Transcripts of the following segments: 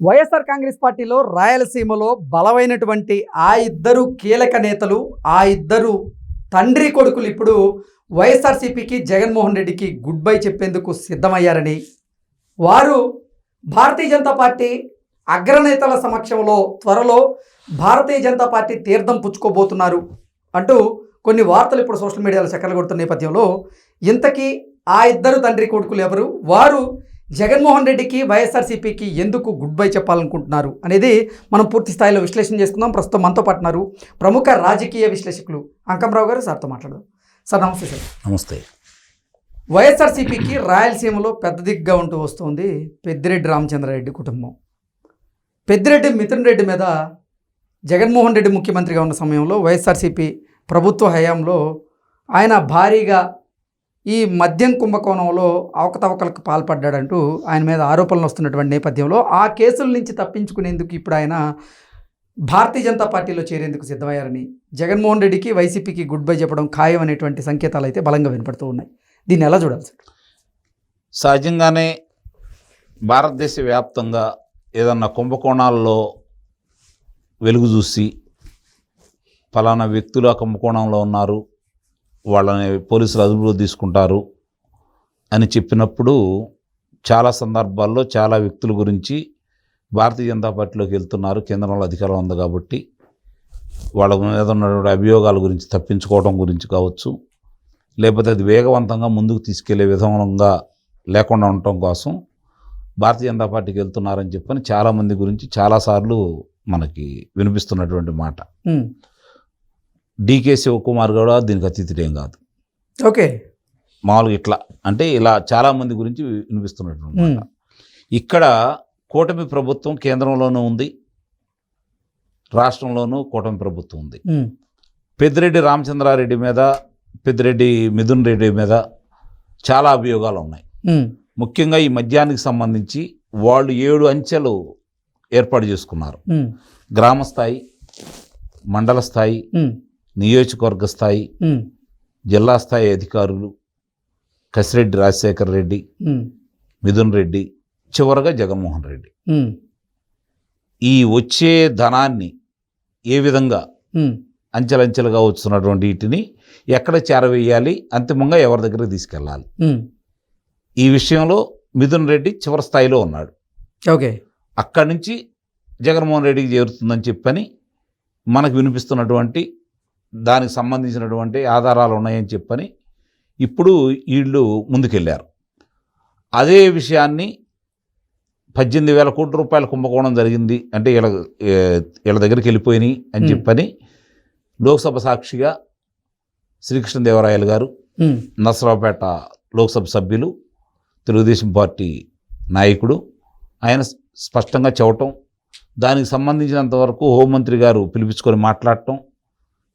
వైఎస్ఆర్ కాంగ్రెస్ పార్టీలో రాయలసీమలో బలమైనటువంటి ఆ ఇద్దరు కీలక నేతలు ఆ ఇద్దరు తండ్రి కొడుకులు ఇప్పుడు వైఎస్ఆర్సీపీకి జగన్మోహన్ రెడ్డికి గుడ్ బై చెప్పేందుకు సిద్ధమయ్యారని వారు భారతీయ జనతా పార్టీ అగ్రనేతల సమక్షంలో త్వరలో భారతీయ జనతా పార్టీ తీర్థం పుచ్చుకోబోతున్నారు అంటూ కొన్ని వార్తలు ఇప్పుడు సోషల్ మీడియాలో చక్కర్లు కొడుతున్న నేపథ్యంలో ఇంతకీ ఆ ఇద్దరు తండ్రి కొడుకులు ఎవరు? వారు జగన్మోహన్ రెడ్డికి వైఎస్ఆర్సీపీకి ఎందుకు గుడ్ బై చెప్పాలనుకుంటున్నారు అనేది మనం పూర్తి స్థాయిలో విశ్లేషణ చేసుకుందాం. ప్రస్తుతం మనతో పాటున్నారు ప్రముఖ రాజకీయ విశ్లేషకులు అంకంరావు గారు. సార్తో మాట్లాడదాం. సార్ నమస్తే సార్. నమస్తే. వైఎస్ఆర్సీపీకి రాయలసీమలో పెద్ద దిగ్గా ఉంటూ వస్తుంది పెద్దిరెడ్డి రామచంద్రారెడ్డి కుటుంబం. పెద్దిరెడ్డి మిథున్ రెడ్డి మీద జగన్మోహన్ రెడ్డి ముఖ్యమంత్రిగా ఉన్న సమయంలో వైఎస్ఆర్సీపీ ప్రభుత్వ హయాంలో ఆయన భారీగా ఈ మద్యం కుంభకోణంలో అవకతవకలకు పాల్పడ్డాడంటూ ఆయన మీద ఆరోపణలు వస్తున్నటువంటి నేపథ్యంలో ఆ కేసుల నుంచి తప్పించుకునేందుకు ఇప్పుడు ఆయన భారతీయ జనతా పార్టీలో చేరేందుకు సిద్ధమయ్యారని జగన్మోహన్ రెడ్డికి వైసీపీకి గుడ్ బై చెప్పడం ఖాయం అనేటువంటి సంకేతాలు అయితే బలంగా వినపడుతూ ఉన్నాయి. దీన్ని ఎలా చూడాలి సార్ సహజంగానే భారతదేశ వ్యాప్తంగా ఏదన్నా కుంభకోణాల్లో వెలుగు చూసి ఫలానా వ్యక్తులు ఆ కుంభకోణంలో ఉన్నారు వాళ్ళని పోలీసులు అదుపులో తీసుకుంటారు అని చెప్పినప్పుడు చాలా సందర్భాల్లో చాలా వ్యక్తుల గురించి భారతీయ జనతా పార్టీలోకి వెళ్తున్నారు. కేంద్రంలో అధికారం ఉంది కాబట్టి వాళ్ళ మీద ఉన్నటువంటి అభియోగాల గురించి తప్పించుకోవడం గురించి కావచ్చు లేకపోతే అది వేగవంతంగా ముందుకు తీసుకెళ్ళే విధంగా లేకుండా ఉండటం కోసం భారతీయ జనతా పార్టీకి వెళ్తున్నారని చెప్పని చాలామంది గురించి చాలాసార్లు మనకి వినిపిస్తున్నటువంటి మాట. డీకే శివకుమార్ కూడా దీనికి అతీతుడేం కాదు. ఓకే. మామూలుగా ఇట్లా అంటే ఇలా చాలామంది గురించి ఉమ్, ఇక్కడ కూటమి ప్రభుత్వం కేంద్రంలోనూ ఉంది రాష్ట్రంలోనూ కూటమి ప్రభుత్వం ఉంది. పెద్దిరెడ్డి రామచంద్రారెడ్డి మీద పెద్దిరెడ్డి మిథున్ రెడ్డి మీద చాలా అభియోగాలు ఉన్నాయి. ముఖ్యంగా ఈ మద్యానికి సంబంధించి వాళ్ళు ఏడు అంచెలు ఏర్పాటు చేసుకున్నారు. ఉమ్, గ్రామ స్థాయి మండల స్థాయి నియోజకవర్గ స్థాయి జిల్లా స్థాయి అధికారులు కసిరెడ్డి రాజశేఖర్ రెడ్డి మిథున్ రెడ్డి చివరగా జగన్మోహన్ రెడ్డి. ఈ వచ్చే ధనాన్ని ఏ విధంగా అంచెలంచెలుగా వస్తున్నటువంటి వీటిని ఎక్కడ చేరవేయాలి అంతిమంగా ఎవరి దగ్గరికి తీసుకెళ్ళాలి? ఈ విషయంలో మిథున్ రెడ్డి చివరి స్థాయిలో ఉన్నాడు. ఓకే. అక్కడి నుంచి జగన్మోహన్ రెడ్డికి చేరుతుందని చెప్పని మనకు వినిపిస్తున్నటువంటి దానికి సంబంధించినటువంటి ఆధారాలు ఉన్నాయని చెప్పని ఇప్పుడు వీళ్ళు ముందుకెళ్ళారు అదే విషయాన్ని పద్దెనిమిది వేల కోట్ల రూపాయల కుంభకోణం జరిగింది. అంటే వీళ్ళ వీళ్ళ దగ్గరికి వెళ్ళిపోయినాయి అని. చెప్పని లోక్సభ సాక్షిగా శ్రీకృష్ణదేవరాయలు గారు ఉమ్, నసరావుపేట లోక్సభ సభ్యులు తెలుగుదేశం పార్టీ నాయకుడు ఆయన స్పష్టంగా చెప్పటం దానికి సంబంధించినంత వరకు హోంమంత్రి గారు పిలిపించుకొని మాట్లాడటం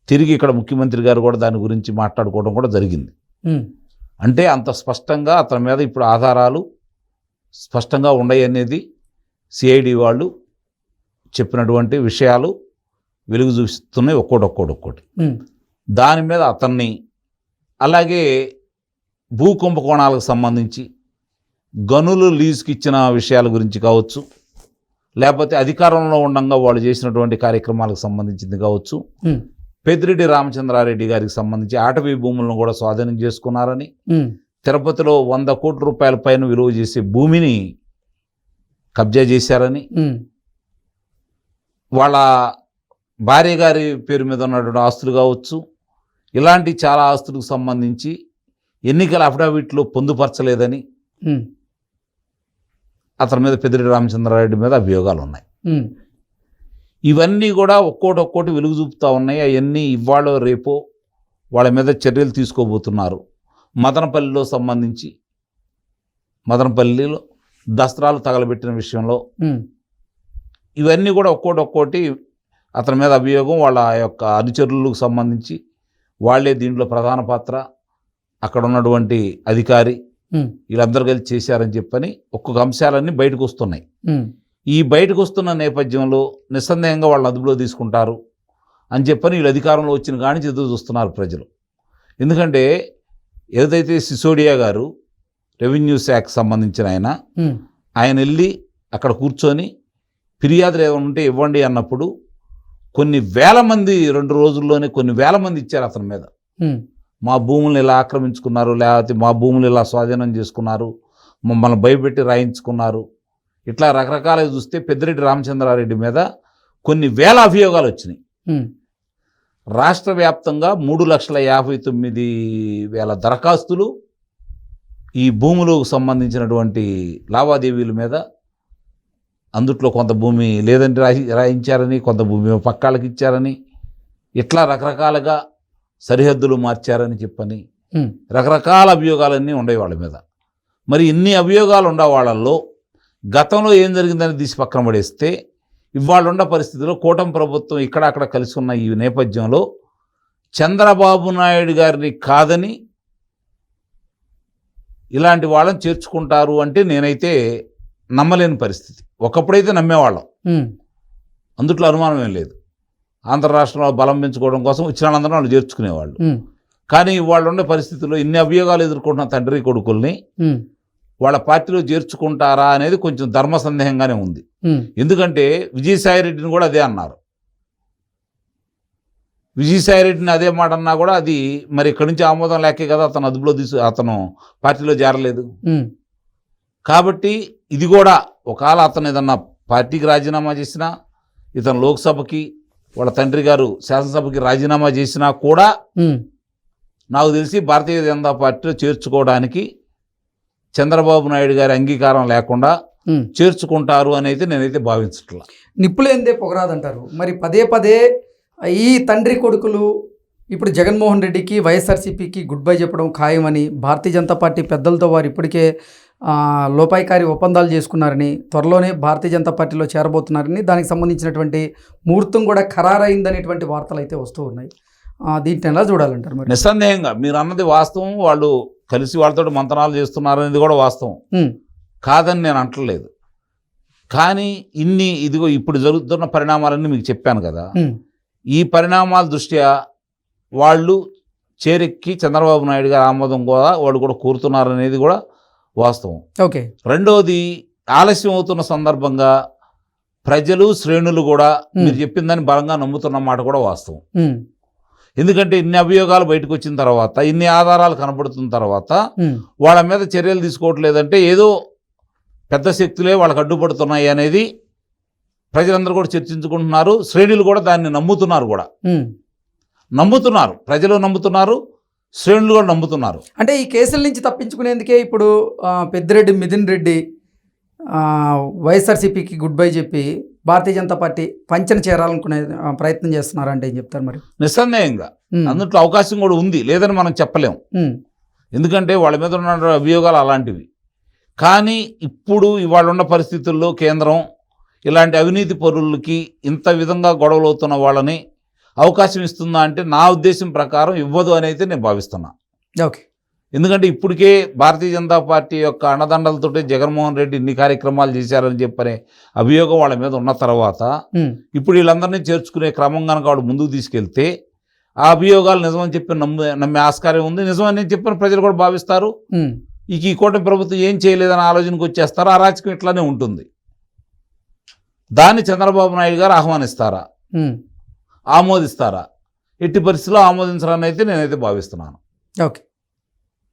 తిరిగి ఇక్కడ ముఖ్యమంత్రి గారు కూడా దాని గురించి మాట్లాడుకోవడం కూడా జరిగింది. అంటే అంత స్పష్టంగా అతని మీద ఇప్పుడు ఆధారాలు స్పష్టంగా ఉన్నాయి అనేది సిఐడి వాళ్ళు చెప్పినటువంటి విషయాలు వెలుగు చూస్తున్నాయి ఒక్కోటి ఒక్కోటి. ఒక్కోటి దాని మీద అతన్ని అలాగే భూ కుంభకోణాలకు సంబంధించి గనులు లీజుకి ఇచ్చిన విషయాల గురించి కావచ్చు లేకపోతే అధికారంలో ఉండగా వాళ్ళు చేసినటువంటి కార్యక్రమాలకు సంబంధించింది కావచ్చు. పెద్దిరెడ్డి రామచంద్రారెడ్డి గారికి సంబంధించి ఆటవీ భూములను కూడా స్వాధీనం చేసుకున్నారని తిరుపతిలో వంద కోట్ల రూపాయల పైన విలువ చేసే భూమిని కబ్జా చేశారని వాళ్ళ భార్య గారి పేరు మీద ఉన్నటువంటి ఆస్తులు కావచ్చు ఇలాంటి చాలా ఆస్తులకు సంబంధించి ఎన్నికల అఫిడవిట్లో పొందుపరచలేదని అతని మీద పెద్దిరెడ్డి రామచంద్రారెడ్డి మీద అభియోగాలు ఉన్నాయి. ఇవన్నీ కూడా ఒక్కోటి ఒక్కోటి వెలుగు చూపుతా ఉన్నాయి. అవన్నీ ఇవాళ రేపో వాళ్ళ మీద చర్యలు తీసుకోబోతున్నారు. మదనపల్లిలో సంబంధించి మదనపల్లిలో దస్త్రాలు తగలబెట్టిన విషయంలో ఇవన్నీ కూడా ఒక్కోటి ఒక్కోటి అతని మీద అభియోగం వాళ్ళ యొక్క అనుచరులకు సంబంధించి వాళ్ళే దీంట్లో ప్రధాన పాత్ర. అక్కడ ఉన్నటువంటి అధికారి వీళ్ళందరూ కలిసి చేశారని చెప్పని ఒక్కొక్క అంశాలన్నీ బయటకు వస్తున్నాయి. ఈ బయటకు వస్తున్న నేపథ్యంలో నిస్సందేహంగా వాళ్ళని అదుపులో తీసుకుంటారు అని చెప్పని వీళ్ళు అధికారంలో వచ్చిన కానీ ఎదురు చూస్తున్నారు ప్రజలు. ఎందుకంటే ఏదైతే సిసోడియా గారు రెవెన్యూ శాఖకు సంబంధించిన ఆయన ఆయన వెళ్ళి అక్కడ కూర్చొని ఫిర్యాదులు ఏమైనా ఉంటే ఇవ్వండి అన్నప్పుడు కొన్ని వేల మంది రెండు రోజుల్లోనే కొన్ని వేల మంది ఇచ్చారు అతని మీద. మా భూములను ఇలా ఆక్రమించుకున్నారు లేకపోతే మా భూములు ఇలా స్వాధీనం చేసుకున్నారు మమ్మల్ని భయపెట్టి రాయించుకున్నారు ఇట్లా రకరకాలుగా చూస్తే పెద్దిరెడ్డి రామచంద్రారెడ్డి మీద కొన్ని వేల అభియోగాలు వచ్చినాయి. రాష్ట్ర వ్యాప్తంగా మూడు లక్షల యాభై తొమ్మిది వేల దరఖాస్తులు ఈ భూములకు సంబంధించినటువంటి లావాదేవీల మీద అందుట్లో కొంత భూమి లేదంటే రాయి రాయించారని కొంత భూమి పక్కాళ్ళకి ఇచ్చారని ఇట్లా రకరకాలుగా సరిహద్దులు మార్చారని చెప్పని రకరకాల అభియోగాలన్నీ ఉండే వాళ్ళ మీద. మరి ఇన్ని అభియోగాలు ఉండే వాళ్ళల్లో గతంలో ఏం జరిగిందని తీసి పక్కన పడేస్తే ఇవాళ ఉన్న పరిస్థితిలో కూటమి ప్రభుత్వం ఇక్కడ అక్కడ కలిసి ఉన్న ఈ నేపథ్యంలో చంద్రబాబు నాయుడు గారిని కాదని ఇలాంటి వాళ్ళని చేర్చుకుంటారు అంటే నేనైతే నమ్మలేని పరిస్థితి. ఒకప్పుడైతే నమ్మేవాళ్ళం. అందుట్లో అనుమానం ఏం లేదు. ఆంధ్ర రాష్ట్రంలో బలం పెంచుకోవడం కోసం వచ్చిన వాళ్ళందరూ వాళ్ళు చేర్చుకునేవాళ్ళు. కానీ వాళ్ళు ఉండే పరిస్థితుల్లో ఇన్ని అభియోగాలు ఎదుర్కొంటున్న తండ్రి కొడుకుల్ని వాళ్ళ పార్టీలో చేర్చుకుంటారా అనేది కొంచెం ధర్మ సందేహంగానే ఉంది. ఎందుకంటే విజయసాయి రెడ్డిని కూడా అదే అన్నారు. విజయసాయి రెడ్డిని అదే మాట అన్నా కూడా అది మరి ఇక్కడి నుంచి ఆమోదం లేకే కదా అతను అదుపులో తీసు అతను పార్టీలో చేరలేదు. కాబట్టి ఇది కూడా ఒకవేళ అతను ఏదన్నా పార్టీకి రాజీనామా చేసినా ఇతను లోక్సభకి వాళ్ళ తండ్రి గారు శాసనసభకి రాజీనామా చేసినా కూడా నాకు తెలిసి భారతీయ జనతా పార్టీలో చేర్చుకోవడానికి చంద్రబాబు నాయుడు గారి అంగీకారం లేకుండా. చేర్చుకుంటారు అని అయితే నేనైతే భావించట్లా. నిప్పులేందే పొగరాదంటారు. మరి పదే పదే ఈ తండ్రి కొడుకులు ఇప్పుడు జగన్మోహన్ రెడ్డికి వైఎస్ఆర్సీపీకి గుడ్ బై చెప్పడం ఖాయమని భారతీయ జనతా పార్టీ పెద్దలతో వారు ఇప్పటికే లోపాయికారి ఒప్పందాలు చేసుకున్నారని త్వరలోనే భారతీయ జనతా పార్టీలో చేరబోతున్నారని దానికి సంబంధించినటువంటి ముహూర్తం కూడా ఖరారైందనేటువంటి వార్తలు అయితే వస్తూ ఉన్నాయి. దీంట్లో ఎలా చూడాలంటారు మరి? నిస్సందేహంగా మీరు అన్నది వాస్తవం. వాళ్ళు కలిసి వాళ్ళతో మంతనాలు చేస్తున్నారు అనేది కూడా వాస్తవం. కాదని నేను అంటలేదు. కానీ ఇన్ని ఇదిగో ఇప్పుడు జరుగుతున్న పరిణామాలన్నీ మీకు చెప్పాను కదా. ఈ పరిణామాల దృష్ట్యా వాళ్ళు చేరెక్కి చంద్రబాబు నాయుడు గారి ఆమోదం కూడా వాళ్ళు కూడా కోరుతున్నారు అనేది కూడా వాస్తవం. ఓకే. రెండోది ఆలస్యం అవుతున్న సందర్భంగా ప్రజలు శ్రేణులు కూడా మీరు చెప్పిందని బలంగా నమ్ముతున్న మాట కూడా వాస్తవం. ఎందుకంటే ఇన్ని అభియోగాలు బయటకు వచ్చిన తర్వాత ఇన్ని ఆధారాలు కనబడుతున్న తర్వాత వాళ్ళ మీద చర్యలు తీసుకోవట్లేదంటే ఏదో పెద్ద శక్తులే వాళ్ళకి అడ్డుపడుతున్నాయి అనేది ప్రజలందరూ కూడా చర్చించుకుంటున్నారు. శ్రేణులు కూడా దాన్ని నమ్ముతున్నారు కూడా. నమ్ముతున్నారు. ప్రజలు నమ్ముతున్నారు. శ్రేణులు కూడా నమ్ముతున్నారు. అంటే ఈ కేసుల నుంచి తప్పించుకునేందుకే ఇప్పుడు పెద్దిరెడ్డి మిథున్ రెడ్డి వైఎస్ఆర్సీపీకి గుడ్ బై చెప్పి భారతీయ జనతా పార్టీ పంచన చేరాలనుకునే ప్రయత్నం చేస్తున్నారంటే ఏం చెప్తారు మరి? నిస్సందేహంగా. ఉమ్, అందుట్లో అవకాశం కూడా ఉంది. లేదని మనం చెప్పలేం. ఉమ్, ఎందుకంటే వాళ్ళ మీద ఉన్న అభియోగాలు అలాంటివి. కానీ ఇప్పుడు ఇవాళ ఉన్న పరిస్థితుల్లో కేంద్రం ఇలాంటి అవినీతి పరులకి ఇంత విధంగా గొడవలు అవుతున్న వాళ్ళని అవకాశం ఇస్తుందా అంటే నా ఉద్దేశం ప్రకారం ఇవ్వదు అని అయితే నేను భావిస్తున్నా. ఓకే. ఎందుకంటే ఇప్పటికే భారతీయ జనతా పార్టీ యొక్క అండదండలతోటి జగన్మోహన్ రెడ్డి ఇన్ని కార్యక్రమాలు చేశారని చెప్పనే అభియోగం వాళ్ళ మీద ఉన్న తర్వాత ఇప్పుడు వీళ్ళందరినీ చేర్చుకునే క్రమం కనుక వాడు ముందుకు తీసుకెళ్తే ఆ అభియోగాలు నిజమని చెప్పి నమ్మే నమ్మే ఆస్కారం ఉంది. నిజమని చెప్పిన ప్రజలు కూడా భావిస్తారు. ఇక ఈ కూటమి ప్రభుత్వం ఏం చేయలేదని ఆలోచనకు వచ్చేస్తారు. ఆ రాజకీయం ఇట్లానే ఉంటుంది. దాన్ని చంద్రబాబు నాయుడు గారు ఆహ్వానిస్తారా? ఆమోదిస్తారా? ఎట్టి పరిస్థితుల్లో ఆమోదించాలని అయితే నేనైతే భావిస్తున్నాను. Okay.